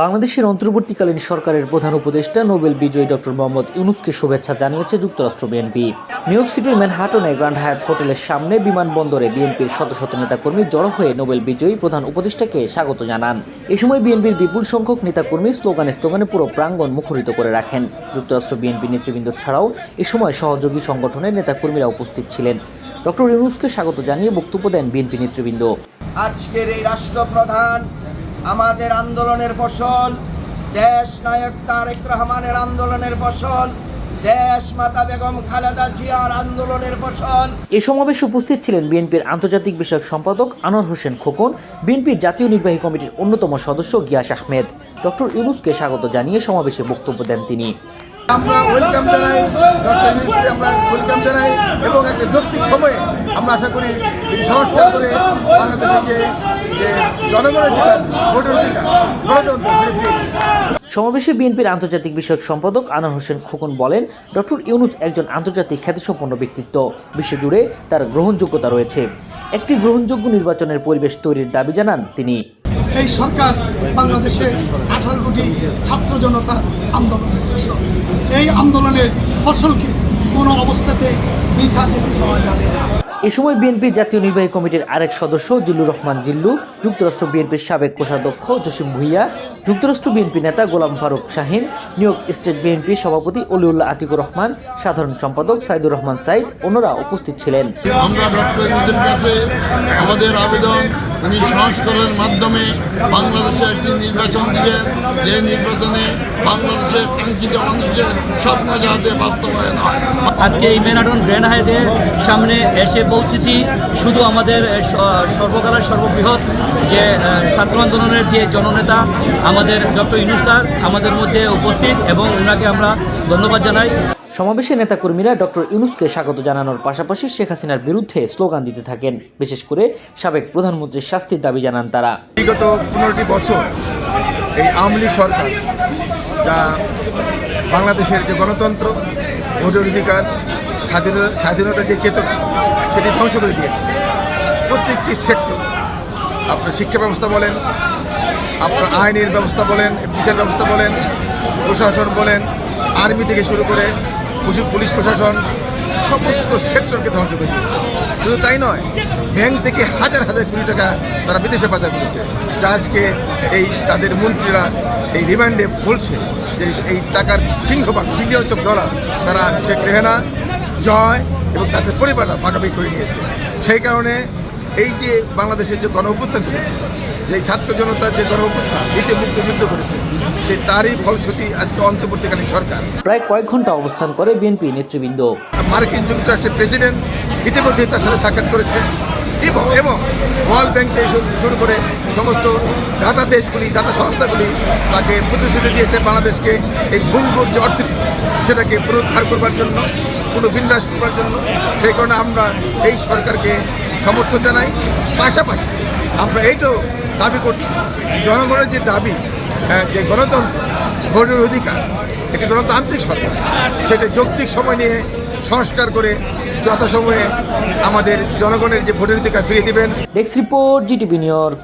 বাংলাদেশের অন্তর্বর্তীকালীন সরকারের প্রধান উপদেষ্টা নোবেল বিজয়ী ডক্টর মোহাম্মদ ইউনুসকে শুভেচ্ছা জানিয়েছে যুক্তরাষ্ট্র বিএনপি। নিউ ইয়র্ক সিটির ম্যানহাটনে গ্র্যান্ড হায়াত হোটেলের সামনে বিমানবন্দরে বিএনপির শত শত নেতাকর্মী জড়ো হয়ে নোবেল বিজয়ী প্রধান উপদেষ্টাকে স্বাগত জানান। এ সময় বিএনপির বিপুল সংখ্যক নেতাকর্মী স্লোগানে স্লোগানে পুরো প্রাঙ্গণ মুখরিত করে রাখেন। যুক্তরাষ্ট্র বিএনপি নেতৃবৃন্দ ছাড়াও এ সময় সহযোগী সংগঠনের নেতাকর্মীরা উপস্থিত ছিলেন। ডক্টর ইউনুসকে স্বাগত জানিয়ে বক্তব্য দেন বিএনপি নেতৃবৃন্দ। আজকের এই রাষ্ট্রপ্রধান আমাদের আন্দোলনের ফসল দেশ নায়ক তারেক রহমানের আন্দোলনের ফসল দেশ মাতা বেগম খালেদা জিয়ার আন্দোলনের ফসল। এ সমাবেশে উপস্থিত ছিলেন বিএনপির আন্তর্জাতিক বিষয়ক সম্পাদক আনোয়ার হোসেন খোকন বিএনপির জাতীয় নির্বাহী কমিটির অন্যতম সদস্য গিয়াস আহমেদ। ডক্টর ইউনুসকে স্বাগত জানিয়ে সমাবেশে বক্তব্য দেন তিনি। আমরা ওয়েলকাম জানাই ডক্টর ইউনুসকে আমরা ওয়েলকাম জানাই, এবং একটা যৌক্তিক সময়ে আমরা আশা করি সংস্কার করে বাংলাদেশের যে জনগণের যে ভোটের অধিকার গণতন্ত্র। সমাবেশে বিএনপির আন্তর্জাতিক বিষয়ক সম্পাদক আনোয়ার হোসেন খোকন বলেন, ডক্টর ইউনুস একজন আন্তর্জাতিক খ্যাতিসম্পন্ন ব্যক্তিত্ব। বিশ্বজুড়ে তার গ্রহণযোগ্যতা রয়েছে। একটি গ্রহণযোগ্য নির্বাচনের পরিবেশ তৈরির দাবি জানান তিনি। এই সরকার বাংলাদেশের আঠারো কোটি ছাত্র জনতার আন্দোলনের ফসল। এই আন্দোলনের ফসলকে কোনো অবস্থাতে বৃথা যেতে দেওয়া যাবে না। এ সময় বিএনপির জাতীয় নির্বাহী কমিটির আরেক সদস্য জিল্লুর রহমান জিল্লু যুক্তরাষ্ট্র বিএনপির সাবেক কোষাধ্যক্ষ জসিম ভুইয়া যুক্তরাষ্ট্র বিএনপি নেতা Golam Faruk Shahin New York state BNP সভাপতি অলিউল্লাহ আতিকুর রহমান সাধারণ সম্পাদক সাইদুর রহমান সাইদ অন্যরা উপস্থিত ছিলেন। আমরা ডক্টর কাছে আমাদের আবেদন উনি সংস্কারের মাধ্যমে বাংলাদেশে একটি নির্বাচন দিবেন যে নির্বাচনে বাংলাদেশের কাঙ্ক্ষিত মানুষের স্বপ্ন যাতে বাস্তবায়ন হয়। আজকে এই ম্যারাডন গ্র্যান্ড হাইটের সামনে এসে পৌঁছেছি। শুধু আমাদের সর্বকালের সর্ববৃহৎ যে ছাত্র আন্দোলনের যে জননেতা আমাদের ডক্টর ইনু স্যার আমাদের মধ্যে উপস্থিত এবং ওনাকে আমরা ধন্যবাদ জানাই। সমাবেশে নেতাকর্মীরা ডক্টর ইউনুসকে স্বাগত জানানোর পাশাপাশি শেখ হাসিনার বিরুদ্ধে স্লোগান দিতে থাকেন। বিশেষ করে সাবেক প্রধানমন্ত্রীর শাস্তির দাবি জানান তারা। বিগত পনেরোটি বছর এই আওয়ামী লীগ সরকার, যা বাংলাদেশের যে গণতন্ত্র, ভোটের অধিকার স্বাধীনতা স্বাধীনতার যে চেতনা, সেটি ধ্বংস করে দিয়েছে। প্রত্যেকটি সেক্টর, আপনার শিক্ষা ব্যবস্থা বলেন, আপনার আইনের ব্যবস্থা বলেন, বিচার ব্যবস্থা বলেন, প্রশাসন বলেন, আর্মি থেকে শুরু করে পুলিশ প্রশাসন সমস্ত সেক্টরকে ধ্বংস করে দিয়েছে। শুধু তাই নয়, ব্যাংক থেকে হাজার হাজার কোটি টাকা তারা বিদেশে পাচার করেছে। যা আজকে এই তাদের মন্ত্রীরা এই রিমান্ডে বলছে যে এই টাকার সিংহভাগ বিলিয়ন অফ ডলার তারা শেখ রেহানা জয় এবং তাদের পরিবাররা ভাগাভাগি করে নিয়েছে। সেই কারণে এই যে বাংলাদেশের যে গণ অভ্যুত্থান করেছে যে ছাত্র জনতার যে গণ অভ্যুত্থান দ্বিতীয় মুক্তিযুদ্ধ করেছে সেই তারই ফলশ্রুতি আজকে অন্তর্বর্তীকালীন সরকার। প্রায় কয়েক ঘণ্টা অবস্থান করে বিএনপি নেতৃবৃন্দ। মার্কিন যুক্তরাষ্ট্রের প্রেসিডেন্ট ইতিমধ্যে তার সাথে সাক্ষাৎ করেছে এবং এবং ওয়ার্ল্ড ব্যাংক থেকে শুরু- করে সমস্ত দাতা দেশগুলি দাতা সংস্থাগুলি তাকে প্রতিশ্রুতি দিয়েছে বাংলাদেশকে এই ভঙ্গুর যে অর্থনীতি সেটাকে পুনরুদ্ধার করবার জন্য পুনর্বিন্যাস করবার জন্য। সেই কারণে আমরা এই সরকারকে সমর্থন জানাই। পাশাপাশি আমরা এইটাও দাবি করছি জনগণের যে দাবি যে গণতন্ত্র, ভোটের অধিকার, একটি গণতান্ত্রিক সরকার। সেটা যৌক্তিক সময় নিয়ে সংস্কার করে যথাসময়ে আমাদের জনগণের যে ভোটের অধিকার ফিরে দেবেন। Desk report GTV New York